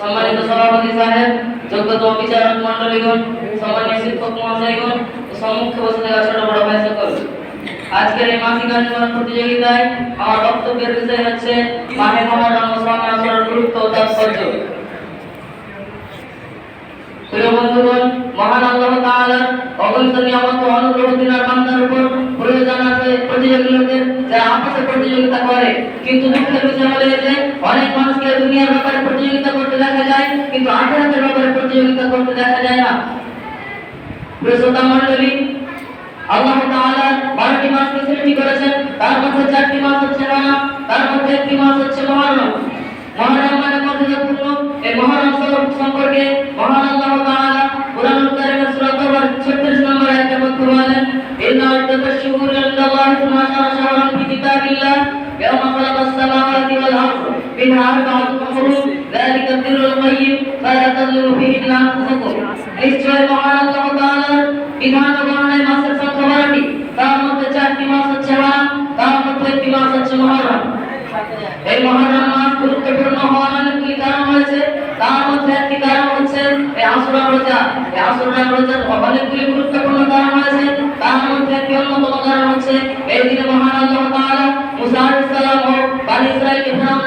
সম্মানিত সভাপতি সাহেব যোগ্যতম বিচারক মন্ডলীগণ সম্মানীয় শিক্ষক মহাশয়গণ সম্মুখে বসে থাকা ছোট বড় ভাই সকল। আজকের এই মাসিক আন্দোলন প্রতিযোগিতায় আমার বক্তব্যের বিষয় হচ্ছে, মাহে মহরম ও স্বামী আসরের গুরুত্ব ও তাৎপর্য। প্রিয় বন্ধুগণ, মহান আল্লাহ তাআলার অগণিত নিয়ামত অনুগ্রহ প্রতিযোগিতা করে। কিন্তু দুঃখের বিষয় হলো যে অনেক মানুষকে দুনিয়ার ব্যাপারে প্রতিযোগিতা করতে দেখা যায়, কিন্তু আখেরাতের ব্যাপারে প্রতিযোগিতা করতে দেখা যায় না। প্রিয় শ্রোতা মণ্ডলী, আল্লাহ তাআলা বারোটি মাসকে সৃষ্টি করেছেন। তার মধ্যে চারটি মাস হচ্ছে রমজান তার মধ্যে একটি মাস হচ্ছে মহরম। মহরম মানে মর্যাদাপূর্ণ এই মহরম সম্পর্কে মহান আল্লাহ তাআলা কুরআনুল কারীমের সূরা তাওবার 36 নম্বর আয়াতে বলেন, ইন্না ইদ্দাতাশ শুহুরি ইনদাল্লাহি 12 শাহরান منها أربعة حروف ذلك الدين القيم فلا تظلموا فيهن أنفسكم নিশ্চয় মহান আল্লাহ তাআলার বিধান ও গণনায় মাসের সংখ্যা বারোটি তার মধ্যে চারটি মাস হচ্ছে হারাম তার মধ্যে একটি মাস হচ্ছে মহরম এই মহরম মাস গুরুত্বপূর্ণ হওয়ার অনেকগুলি কারণ রয়েছে তার মধ্যে একটি কারণ হচ্ছে এই আশুরা রোজা এই আশুরা রোজার অনেকগুলি গুরুত্বপূর্ণ কারণ রয়েছে তার মধ্যে একটি অন্যতম কারণ হচ্ছে এই দিনে মহান আল্লাহ তাআলা মুসা আলাইহিস সালাম ও বনি ইসরাঈলকে ফিরআউনের হাত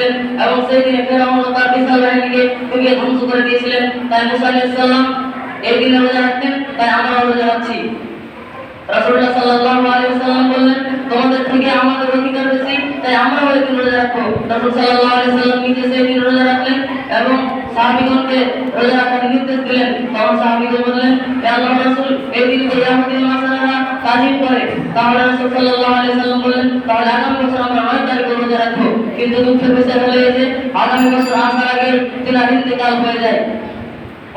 করেছিলেন এবং সেই দিনে ফেরাউন তার বিশাল বাহিনীকে ডুবিয়ে ধ্বংস করে দিয়েছিলেন। তাই মুসা আলাইহিস এই দিনে রোজা রাখতেন, তাই আমরা রোজা রাখছি। রাসূলুল্লাহ সাল্লাল্লাহু আলাইহি ওয়াসাল্লাম বললেন, তোমাদের থেকে আমাদের অধিকার বেশি, তাই আমরা ওই দিন রোজা রাখব। রাসূল সাল্লাল্লাহু আলাইহি ওয়াসাল্লাম নিজে সেই দিন রোজা রাখলেন এবং সাহাবীগণকে রোজা রাখার নির্দেশ দিলেন। তখন সাহাবীগণ বললেন হে আল্লাহর রাসূল, এই দিন যে ইয়াহুদি মাসালারা করে, তাহলে রাসূল সাল্লাল্লাহু আলাইহি ওয়াসাল্লাম বললেন তাহলে আগামী বছর আমরা নয় তারিখে রোজা রাখব। কিন্তু দুঃখের বিষয় হলো এই যে, আগামী বছর আসার আগে তিনার ইন্তেকাল হয়ে যায়।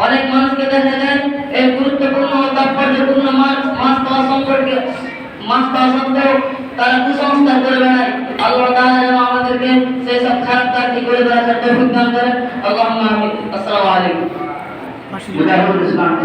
অনেক মানুষকে দেখা যায়, এই গুরুত্বপূর্ণ ও তাৎপর্যপূর্ণ মাস মাস পাওয়া সম্পর্কে মাস পাওয়া সত্ত্বেও তারা কুসংস্কার করে বেড়ায়। আল্লাহ তাআলা যেন আমাদেরকে সেই সব খারাপ কাজটি করে বেড়াতে তৌফিক দান করেন। আসসালামু আলাইকুম। 我在录的是他们